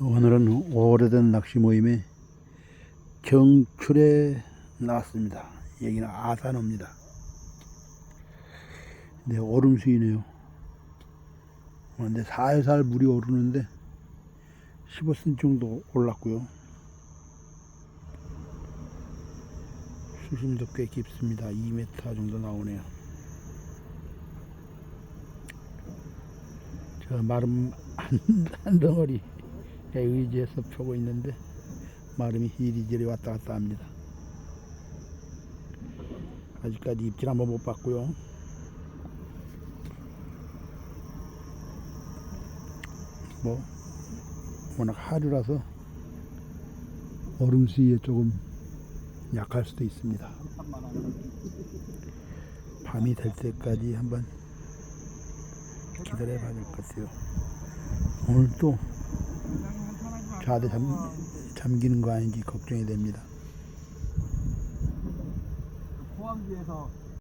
오늘은 오래된 낚시 모임에 경출에 나왔습니다. 여기는 아산호입니다. 네, 얼음수이네요. 근데 살살 물이 오르는데 15cm 정도 올랐고요. 수심도 꽤 깊습니다. 2m 정도 나오네요. 저 마름 한, 한 덩어리에 의지해서 펴고 있는데 마름이 이리저리 왔다 갔다 합니다. 아직까지 입질 한번 못 봤고요. 뭐 워낙 하류라서 얼음 수위에 조금 약할 수도 있습니다. 밤이 될 때까지 한번 기다려 봐야 될 것 같아요. 오늘 또 좌대 잠, 잠기는 거 아닌지 걱정이 됩니다. 포항지에서